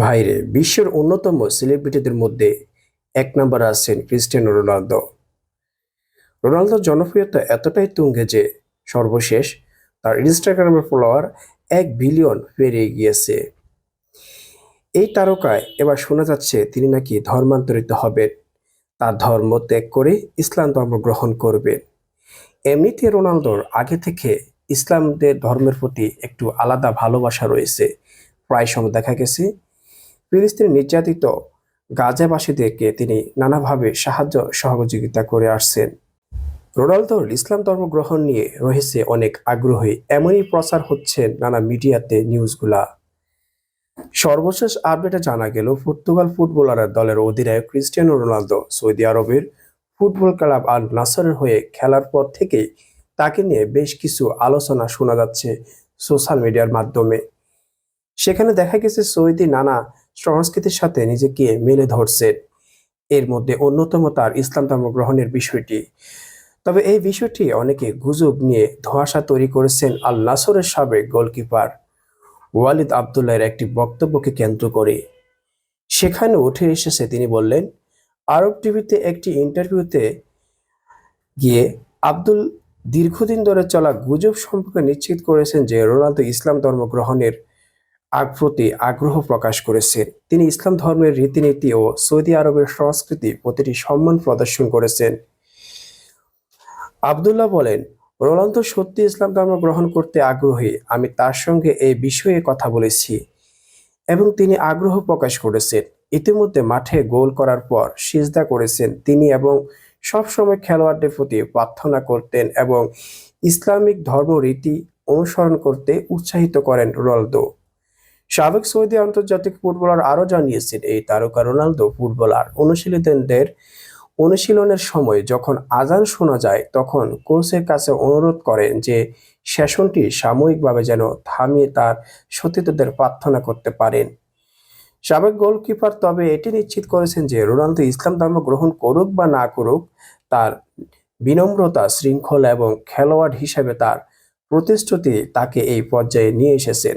ভাইরে, বিশ্বের অন্যতম সেলিব্রিটিদের মধ্যে এক নম্বর আছেন ক্রিস্টিয়ানো রোনালদো। রোনালদোর জনপ্রিয়তা এতটাই তুঙ্গে যে সর্বশেষ তার ইনস্টাগ্রামের ফলোয়ার এক বিলিয়ন পেরিয়ে গিয়েছে। এই তারকায় এবার শোনা যাচ্ছে তিনি নাকি ধর্মান্তরিত হবেন। তার ধর্ম ত্যাগ করে ইসলাম ধর্ম গ্রহণ করবেন। এমনিতে রোনালদোর আগে থেকে ইসলামদের ধর্মের প্রতি একটু আলাদা ভালোবাসা রয়েছে। প্রায় সময় দেখা গেছে ফিলিস্তিনি নির্যাতিত গাজাবাসীদেরকে তিনি নানাভাবে সাহায্য সহযোগিতা করে আসছেন। রোনালদোর ইসলাম ধর্ম গ্রহণ নিয়ে রয়েছে অনেক আগ্রহী, এমনই প্রচার হচ্ছে নানা মিডিয়াতে নিউজগুলা। সর্বশেষ আপডেটে জানা গেল, পর্তুগাল ফুটবলারের দলের অধিনায়ক ক্রিস্টিয়ানো রোনালদো সৌদি আরবের ফুটবল ক্লাব আল নাসরের হয়ে খেলার পর থেকেই তাকে নিয়ে বেশ কিছু আলোচনা শোনা যাচ্ছে সোশ্যাল মিডিয়ার মাধ্যমে। সেখানে দেখা গেছে সৌদি নানা সংস্কৃতির সাথে নিজেকে মেলে ধরছেন এর মধ্যে অন্যতম তার ইসলাম ধর্ম গ্রহণের বিষয়টি। তবে এই বিষয়টি অনেকে গুজব নিয়ে ধোঁয়াশা তৈরি করেছেন আল নাসরের সাবেক গোলকিপার ওয়ালিদ আবদুল্লাহের একটি বক্তব্যকে কেন্দ্র করে। সেখানে উঠে এসেছে, তিনি বললেন, আরব টিভিতে একটি ইন্টারভিউতে গিয়ে আব্দুল দীর্ঘদিন ধরে চলা গুজব সম্পর্কে নিশ্চিত করেছেন যে রোনালদো ইসলাম ধর্ম গ্রহণের প্রতি আগ্রহ প্রকাশ করেছেন তিনি ইসলাম ধর্মের রীতিনীতি ও সৌদি আরবের সংস্কৃতি প্রতিটি সম্মান প্রদর্শন করেছেন। আবদুল্লাহ বলেন, রোনালদো সত্যি ইসলাম ধর্ম গ্রহণ করতে আগ্রহী। আমি তার সঙ্গে এই বিষয়ে কথা বলেছি এবং তিনি আগ্রহ প্রকাশ করেছেন। ইতিমধ্যে মাঠে গোল করার পর সিজদা করেছেন তিনি এবং সবসময় খেলোয়াড়দের প্রতি প্রার্থনা করতেন এবং ইসলামিক ধর্ম রীতি অনুসরণ করতে উৎসাহিত করেন রোনালদো। সাবেক সৌদি আন্তর্জাতিক ফুটবলার আরও জানিয়েছেন, এই তারকা রোনালদো ফুটবলার অনুশীলনদের অনুশীলনের সময় যখন আজান শোনা যায়, তখন কোচের কাছে অনুরোধ করেন যে সেশনটি সাময়িকভাবে যেন থামিয়ে তার সতীর্থদের প্রার্থনা করতে পারেন। সাবেক গোলকিপার তবে এটি নিশ্চিত করেছেন যে রোনালদো ইসলাম ধর্ম গ্রহণ করুক বা না করুক, তার বিনম্রতা, শৃঙ্খলা এবং খেলোয়াড় হিসেবে তার প্রতিশ্রুতি তাকে এই পর্যায়ে নিয়ে এসেছেন।